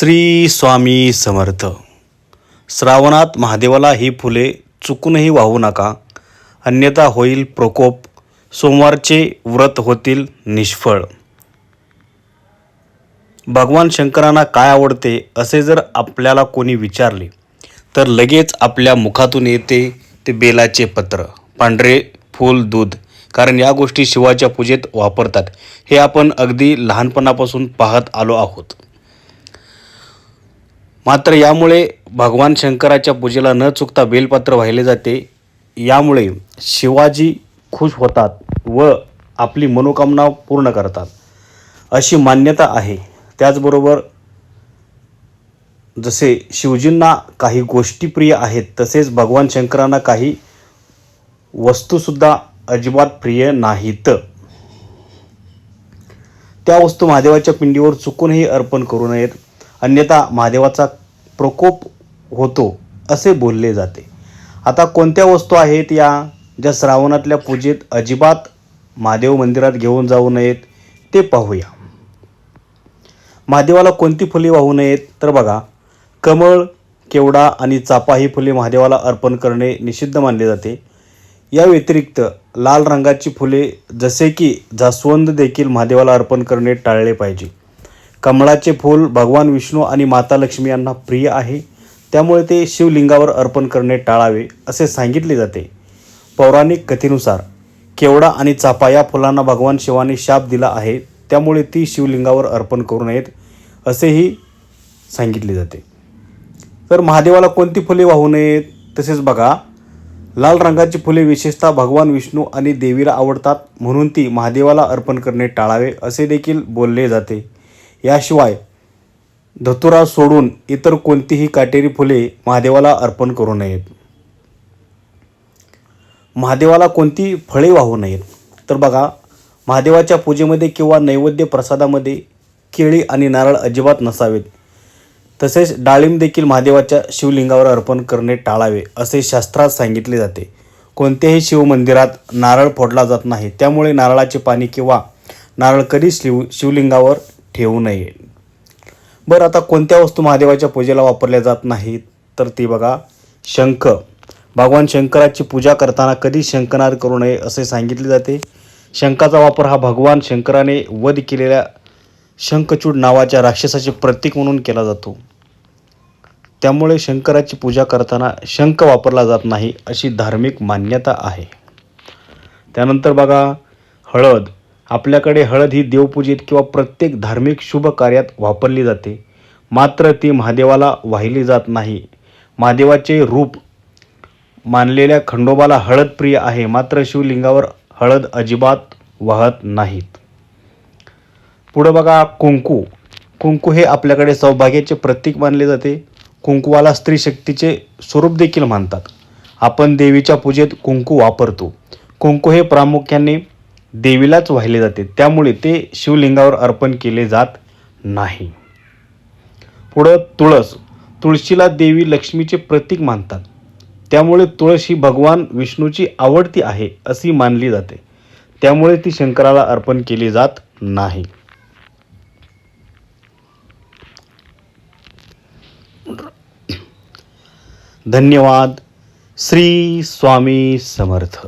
श्री स्वामी समर्थ. श्रावणात महादेवाला ही फुले चुकूनही वाहू नका. अन्यथा होईल प्रकोप. सोमवारचे व्रत होतील निष्फळ. भगवान शंकरांना काय आवडते असे जर आपल्याला कोणी विचारले तर लगेच आपल्या मुखातून येते ते बेलाचे पत्र. पांढरे फूल दूध कारण या गोष्टी शिवाच्या पूजेत वापरतात. हे आपण अगदी लहानपणापासून पाहत आलो आहोत. मात्र यामुळे भगवान शंकराच्या पूजेला न चुकता बेलपत्र वाहिले जाते. यामुळे शिवाजी खुश होतात व आपली मनोकामना पूर्ण करतात. अशी मान्यता आहे. त्याचबरोबर जसे शिवजींना काही गोष्टी प्रिय आहेत तसेच भगवान शंकरांना काही वस्तूसुद्धा अजिबात प्रिय नाहीत. त्या वस्तू महादेवाच्या पिंडीवर चुकूनही अर्पण करू नयेत. अन्यथा महादेवाचा प्रकोप होतो असे बोलले जाते. आता कोणत्या वस्तू आहेत या ज्या श्रावणातल्या पूजेत अजिबात महादेव मंदिरात घेऊन जाऊ नयेत ते पाहूया. महादेवाला कोणती फुले वाहू नयेत? तर बघा कमळ केवडा आणि चापा ही फुले महादेवाला अर्पण करणे निषिद्ध मानले जाते. या व्यतिरिक्त लाल रंगाची फुले जसे की जास्वंद देखील महादेवाला अर्पण करणे टाळले पाहिजे. कमळाचे फूल भगवान विष्णू आणि माता लक्ष्मी यांना प्रिय आहे. त्यामुळे ते शिवलिंगावर अर्पण करणे टाळावे असे सांगितले जाते. पौराणिक कथेनुसार केवडा आणि चाफा या फुलांना भगवान शिवाने शाप दिला आहे त्यामुळे ती शिवलिंगावर अर्पण करू नयेत असेही सांगितले जाते. तर महादेवाला कोणती फुले वाहू नयेत? तसेच बघा लाल रंगाची फुले विशेषतः भगवान विष्णू आणि देवीला आवडतात म्हणून ती महादेवाला अर्पण करणे टाळावे असे देखील बोलले जाते. याशिवाय धतुरा सोडून इतर कोणतीही काटेरी फुले महादेवाला अर्पण करू नयेत. महादेवाला कोणती फळे वाहू नयेत. तर बघा महादेवाच्या पूजेमध्ये किंवा नैवेद्य प्रसादामध्ये केळी आणि नारळ अजिबात नसावेत. तसेच डाळिंब देखील महादेवाच्या शिवलिंगावर अर्पण करणे टाळावे असे शास्त्रात सांगितले जाते. कोणत्याही शिवमंदिरात नारळ फोडला जात नाही. त्यामुळे नारळाचे पाणी किंवा नारळ कधीच शिव शिवलिंगावर ठेवू नये. बरं आता कोणत्या वस्तू महादेवाच्या पूजेला वापरल्या जात नाहीत? तर ती बघा शंख. भगवान शंकराची पूजा करताना कधी शंखनाद करू नये असे सांगितले जाते. शंखाचा वापर हा भगवान शंकराने वध केलेल्या शंखचूड नावाच्या राक्षसाचे प्रतीक म्हणून केला जातो. त्यामुळे शंकराची पूजा करताना शंख वापरला जात नाही अशी धार्मिक मान्यता आहे. त्यानंतर बघा हळद. आपल्याकडे हळद ही देवपूजेत किंवा प्रत्येक धार्मिक शुभ कार्यात वापरली जाते. मात्र ती महादेवाला वाहिली जात नाही. महादेवाचे रूप मानलेल्या खंडोबाला हळद प्रिय आहे. मात्र शिवलिंगावर हळद अजिबात वाहत नाहीत. पुढं बघा कुंकू. कुंकू हे आपल्याकडे सौभाग्याचे प्रतीक मानले जाते. कुंकुवाला स्त्री शक्तीचे स्वरूप देखील मानतात. आपण देवीच्या पूजेत कुंकू वापरतो. कुंकू हे प्रामुख्याने देवीलाच वाहिले जाते. त्यामुळे ते शिवलिंगावर अर्पण केले जात नाही. पुढं तुळस. तुळशीला देवी लक्ष्मीचे प्रतीक मानतात. त्यामुळे तुळस ही भगवान विष्णूची आवडती आहे अशी मानली जाते. त्यामुळे ती शंकराला अर्पण केली जात नाही. धन्यवाद. श्री स्वामी समर्थ.